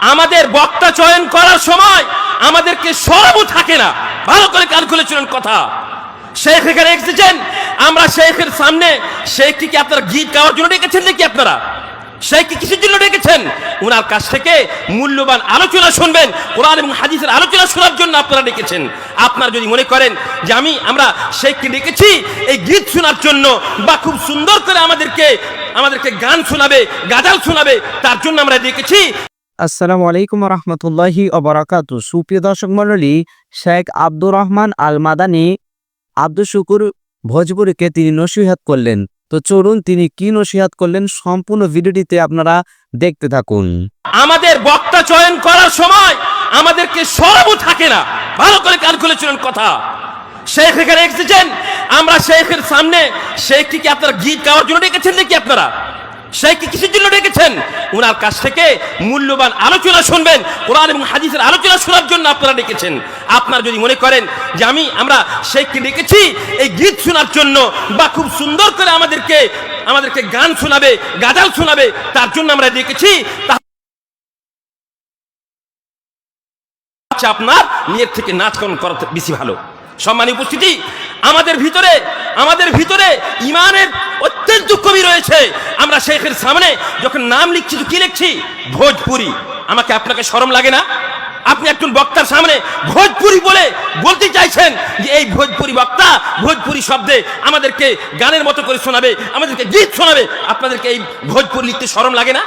আমাদের বক্তা চয়ন করার সময় আমাদেরকে সরবও থাকে না। ভালো করে কান খুলেছিলেন কথা। শেখ এখানে এসেছেন। আমরা শেখের সামনে শেখকে আপনারা গীত গাওয়ার জন্য ডেকেছেন নাকি আপনারা? শেখকে কিসের জন্য ডেকেছেন? ওনার কাছ থেকে মূল্যবান আলোচনা শুনবেন, কোরআন এবং হাদিসের আলোচনা শোনার জন্য আপনারা ডেকেছেন। আপনারা যদি মনে করেন যে আমি, আমরা শেখকে ডেকেছি, এই গীত শোনার জন্য বা খুব সুন্দর করে আমাদেরকে আমাদেরকে গান শোনাবে, গাজাল শোনাবে, তার জন্য আমরা ডেকেছি। আসসালামু আলাইকুম রহমতুল্লাহি অবরাকাত সুপ্রিয় দর্শক মণ্ডলী, শেখ আব্দুর রহমান আল মাদানী আব্দুল শুকুর ভোজপুরিকে তিনি নসিহাত করলেন। তো চলুন তিনি কি নসিহাত করলেন সম্পূর্ণ ভিডিওটিতে আপনারা দেখতে থাকুন। আমাদের বক্তা চয়ন করার সময় আমাদেরকে সরবও থাকে না। ভালো করে খুলেছিলেন কথা। শেখ এখানে এসেছেন, আমরা শেখের সামনে শেখকে আপনারা গীত গাওয়ার জন্য ডেকেছেন নাকি আপনারা? শেখকে কিসের জন্য ডেকেছেন? ওনার কাছ থেকে মূল্যবান আলোচনা শুনবেন, কোরআন এবং হাদিসের আলোচনা শোনার জন্য আপনারা ডেকেছেন। আপনারা যদি মনে করেন যে আমি, আমরা শেখকে ডেকেছি, এই গীত শোনার জন্য বা খুব সুন্দর করে আমাদেরকে আমাদেরকে গান শোনাবে, গাজাল শোনাবে, তার জন্য আমরা ডেকেছি, তা হচ্ছে আপনার নিজের থেকে নাচ গান করা বেশি ভালো। সম্মানী উপস্থিতি, আমাদের ভিতরে আমাদের ভিতরে ইমানের অত্যন্ত কবি রয়েছে আমরা শেখের সামনে যখন নাম লিখছি, তো কি লিখছি? ভোজপুরি। আমাকে আপনাকে শরম লাগে না? আপনি একজন বক্তার সামনে ভোজপুরি বলে বলতে চাইছেন যে এই ভোজপুরি বক্তা ভোজপুরি শব্দে আমাদেরকে গানের মতো করে শোনাবে, আমাদেরকে গীত শোনাবে। আপনাদেরকে এই ভোজপুরি লিখতে শরম লাগে না?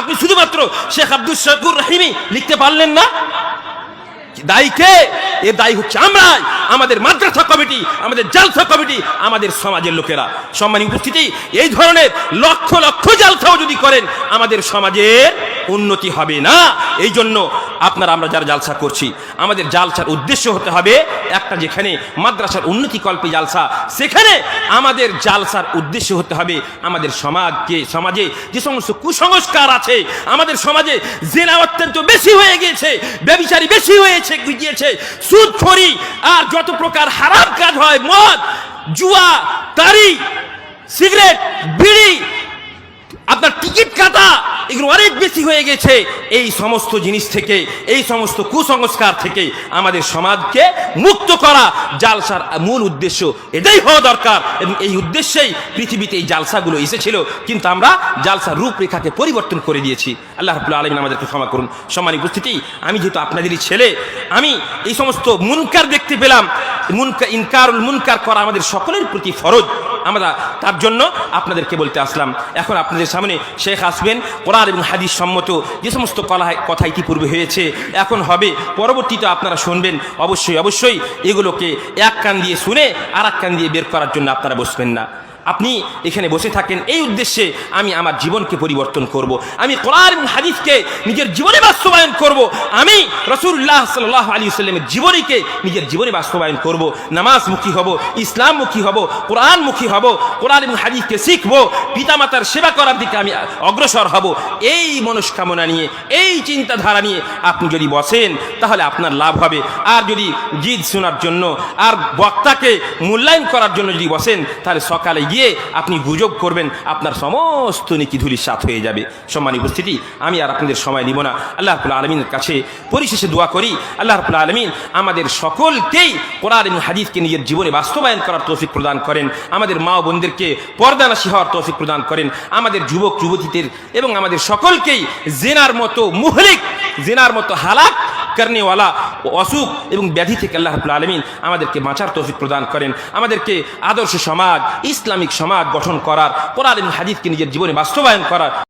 আপনি শুধুমাত্র শেখ আব্দুল শকুর রহিমি লিখতে পারলেন না? দায়ী কে? এর দায়ী হচ্ছে আমরাই। আমাদের মাদ্রাসা কমিটি, আমাদের জালসা কমিটি, আমাদের সমাজের লোকেরা। সম্মানী উপস্থিতি, এই ধরনের লক্ষ লক্ষ জালসাও যদি করেন, আমাদের সমাজের উন্নতি হবে না। এই জন্য আপনারা, আমরা যারা জালসা করছি, আমাদের জালসার উদ্দেশ্য হতে হবে একটা যেখানে মাদ্রাসার উন্নতি কল্পে জালসা, সেখানে আমাদের জালসার উদ্দেশ্য হতে হবে আমাদের সমাজকে, সমাজে যে সমস্ত কুসংস্কার আছে, আমাদের সমাজে জেনা অত্যন্ত বেশি হয়ে গিয়েছে, ব্যবিচারী বেশি হয়েছে, গিয়েছে সুদ আর যত প্রকার হারাম কাজ হয়, মদ, জুয়া তারি সিগারেট, বিড়ি আপনার টিকিট কাটা এগুলো অনেক বেশি হয়ে গেছে। এই সমস্ত জিনিস থেকে, এই সমস্ত কুসংস্কার থেকে আমাদের সমাজকে মুক্ত করা জালসার মূল উদ্দেশ্য এটাই হওয়া দরকার। এবং এই উদ্দেশ্যেই পৃথিবীতে এই জালসাগুলো এসেছিল, কিন্তু আমরা জালসার রূপরেখাকে পরিবর্তন করে দিয়েছি। আল্লাহ রাবুল আলমিন আমাদেরকে ক্ষমা করুন। সম্মানী উপস্থিতি, আমি যেহেতু আপনাদেরই ছেলে, আমি এই সমস্ত মুনকার দেখতে পেলাম। মুনকা, ইনকারুল মুনকার করা আমাদের সকলের প্রতি ফরজ। আমরা তার জন্য আপনাদেরকে বলতে আসলাম। এখন আপনাদের সামনে শেখ আসবেন কোরআন এবং হাদিস সম্মত যে সমস্ত কলা কথা ইতিপূর্বে হয়েছে। এখন হবে, পরবর্তীতে আপনারা শুনবেন, অবশ্যই অবশ্যই এগুলোকে এক কান দিয়ে শুনে আর এক কান দিয়ে বের করার জন্য আপনারা বসবেন না। আপনি এখানে বসে থাকেন, এই উদ্দেশ্যে আমি আমার জীবনকে পরিবর্তন করব। আমি কোরআন এবং হাদিসকে নিজের জীবনে বাস্তবায়ন করব। আমি রসুল্লাহ সাল্লাহ আলী সাল্লামের জীবনীকে নিজের জীবনে বাস্তবায়ন করব। নামাজমুখী হব, ইসলামমুখী হব, কোরআনমুখী হব, কোরআন এবং শিখব, পিতামাতার সেবা করার দিকে আমি অগ্রসর হব এই মনস্কামনা নিয়ে, এই চিন্তাধারা নিয়ে আপনি যদি বসেন, তাহলে আপনার লাভ হবে আর যদি গীত শোনার জন্য, আর বক্তাকে মূল্যায়ন করার জন্য যদি বসেন, তাহলে সকালে গিয়ে আপনি গুজব করবেন, আপনার সমস্ত নিকি ধুলির সাথ হয়ে যাবে। সম্মানী উপস্থিতি, আমি আর আপনাদের সময় নিব না। আল্লাহ রবুল্লা আলমিনের কাছে পরিশেষে দোয়া করি। আল্লাহ রবুল্লা আলমিন আমাদের সকলকেই কোরআন এবং হাদিসকে নিজের জীবনে বাস্তবায়ন করার তৌফিক প্রদান করেন। আমাদের মা ও বোনদেরকে পর্দানাশি হওয়ার তৌফিক প্রদান করেন। আমাদের যুবক, যুবতীদের এবং আমাদের সকলকেই জেনার মতো মুহলিক, জেনার মতো হালাক করনেওয়ালা অসুখ এবং ব্যাধি থেকে আল্লাহ রাবুল আলমিন আমাদেরকে বাঁচার তৌফিক প্রদান করেন। আমাদেরকে আদর্শ সমাজ, ইসলামিক সমাজ গঠন করার, কোরআন হাজিদকে নিজের জীবনে বাস্তবায়ন করার